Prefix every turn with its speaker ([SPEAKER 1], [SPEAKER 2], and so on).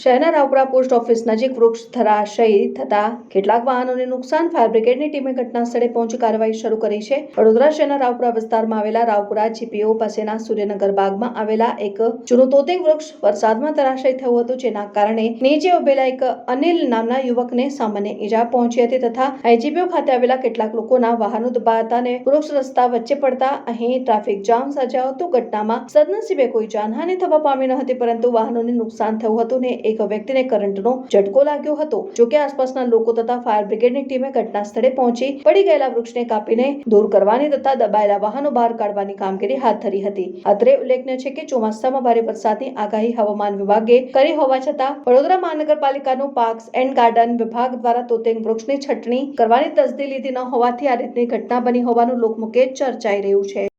[SPEAKER 1] શહેરના Raopura post office નજીક વૃક્ષ ધરાશયી થતા કેટલાક વાહનોને નુકસાન, ફાયર બ્રિગેડની ટીમે ઘટના સ્થળે પહોંચી કાર્યવાહી શરૂ કરી છે. વડોદરા શહેરના રાવપુરા વિસ્તારમાં આવેલા રાવપુરા જીપીઓ પાસેના સૂર્યનગર બાગમાં આવેલા એક જૂનું તોતિંગ વૃક્ષ વરસાદમાં ધરાશય થયું હતું, જેના કારણે નીચે ઉભેલા એક અનિલ નામના યુવકને સામાન્ય ઈજા પહોંચી હતી તથા આઈજીપીઓ ખાતે આવેલા કેટલાક લોકોના વાહનો દબાતા અને વૃક્ષ રસ્તા વચ્ચે પડતા અહીં ટ્રાફિક જામ સર્જાયો હતો. ઘટનામાં સદનસીબે કોઈ જાનહાનિ થવા પામી ન હતી, પરંતુ વાહનોને નુકસાન થયું હતું ને એક વ્યક્તિને કરંટનો ઝટકો લાગ્યો હતો. જોકે આસપાસના લોકો તથા ફાયર બ્રિગેડની ટીમે ઘટના સ્થળે પહોંચી પડી ગયેલા વૃક્ષને કાપીને દૂર કરવાની તથા દબાયેલા વાહનો બહાર કાઢવાની કામગીરી હાથ ધરી હતી. અત્રે ઉલ્લેખનીય છે કે ચોમાસામાં ભારે વરસાદની આગાહી હવામાન વિભાગે કરી હોવા છતાં વડોદરા મહાનગરપાલિકાનું પાર્ક્સ એન્ડ ગાર્ડન વિભાગ દ્વારા તોતેંગ વૃક્ષની છટણી કરવાની તસદી લીધી ન હોવાથી આ રીતની ઘટના બની હોવાનું લોકમુખે ચર્ચાઈ રહ્યું છે.